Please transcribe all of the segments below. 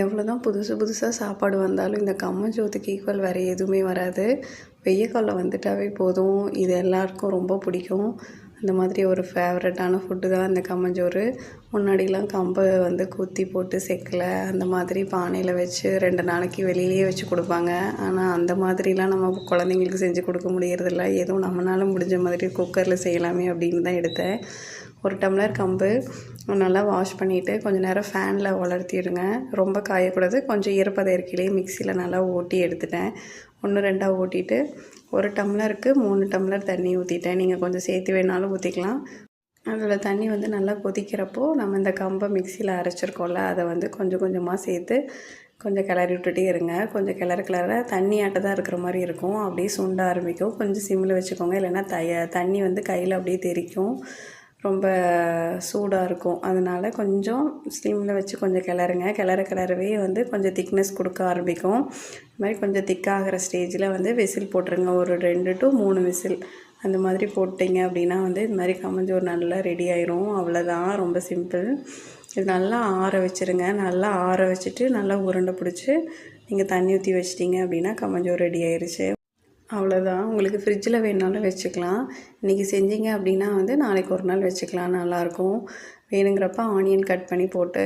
எவ்வளோ தான் புதுசு புதுசாக சாப்பாடு வந்தாலும் இந்த கம்மஞ்சோத்துக்கு ஈக்குவல் வேறு எதுவுமே வராது. வெய்ய காலம் வந்துட்டாவே போதும். இது எல்லாருக்கும் ரொம்ப பிடிக்கும். அந்த மாதிரி ஒரு ஃபேவரட்டான ஃபுட்டு தான் இந்த கம்மஞ்சோறு முன்னாடிலாம் கம்பை வந்து குத்தி போட்டு செக்கில். அந்த மாதிரி பானையில் வச்சு ரெண்டு நாளைக்கு வெளியிலேயே வச்சு கொடுப்பாங்க. ஆனால் அந்த மாதிரிலாம் நம்ம குழந்தைங்களுக்கு செஞ்சு கொடுக்க முடியறதில்ல. ஏதோ நம்மளால முடிஞ்ச மாதிரி குக்கரில் செய்யலாமே அப்படின்னு தான் எடுத்தேன். ஒரு டம்ளர் கம்பு நல்லா வாஷ் பண்ணிவிட்டு கொஞ்சம் நேரம் ஃபேனில் வளர்த்திடுங்க. ரொம்ப காயக்கூடாது. கொஞ்சம் ஈரப்பதம் இருக்கையிலேயே மிக்சியில் நல்லா ஓட்டி எடுத்துட்டேன். ஒன்று ரெண்டாக ஓட்டிட்டு ஒரு டம்ளருக்கு மூணு டம்ளர் தண்ணி ஊற்றிட்டேன் நீங்கள் கொஞ்சம் சேர்த்து வேணாலும் ஊற்றிக்கலாம் அதில் தண்ணி வந்து நல்லா கொதிக்கிறப்போ நம்ம இந்த கம்பை மிக்சியில் அரைச்சிருக்கோம்ல அதை வந்து கொஞ்சம் கொஞ்சமாக சேர்த்து கொஞ்சம் கிளறி விட்டுட்டே இருங்க. கொஞ்சம் கிளறு கிளற தண்ணி ஆட்ட தான் இருக்கிற மாதிரி இருக்கும். அப்படியே சுண்ட ஆரம்பிக்கும். கொஞ்சம் சிம்மில் வச்சுக்கோங்க. இல்லைன்னா தைய தண்ணி வந்து கையில் அப்படியே தெறிக்கும் ரொம்ப சூடாக இருக்கும். அதனால் கொஞ்சம் ஸ்டீமில் வச்சு கொஞ்சம் கிளறுங்க. கிளற கிளறவே வந்து கொஞ்சம் திக்னஸ் கொடுக்க ஆரம்பிக்கும். இது மாதிரி கொஞ்சம் திக்காகிற ஸ்டேஜில் வந்து விசில் போட்டுருங்க. ஒரு ரெண்டு டு மூணு விசில் அந்த மாதிரி போட்டிங்க அப்படின்னா வந்து இது மாதிரி கமஞ்சோ நல்லா ரெடி ஆயிரும். அவ்வளோதான் ரொம்ப சிம்பிள் இது நல்லா ஆற வச்சுருங்க. நல்லா ஆற வச்சுட்டு நல்லா உருண்டை பிடிச்சி நீங்கள் தண்ணி ஊற்றி வச்சிட்டிங்க அப்படின்னா கமஞ்சோ ரெடி ஆயிடுச்சு அவ்வளோதான் உங்களுக்கு ஃப்ரிட்ஜில் வேணுனாலும் வச்சுக்கலாம். இன்றைக்கி செஞ்சீங்க அப்படின்னா வந்து நாளைக்கு ஒரு நாள் வச்சுக்கலாம். நல்லாயிருக்கும். வேணுங்கிறப்ப ஆனியன் கட் பண்ணி போட்டு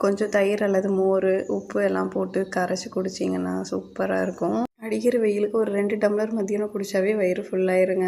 கொஞ்சம் தயிர் அல்லது மோர் உப்பு எல்லாம் போட்டு கரைச்சி குடிச்சிங்கன்னா சூப்பராக இருக்கும். அடிக்கிற வெயிலுக்கு ஒரு ரெண்டு டம்ளர் மத்தியானம் குடித்தாவே வயிறு ஃபுல்லாயிருங்க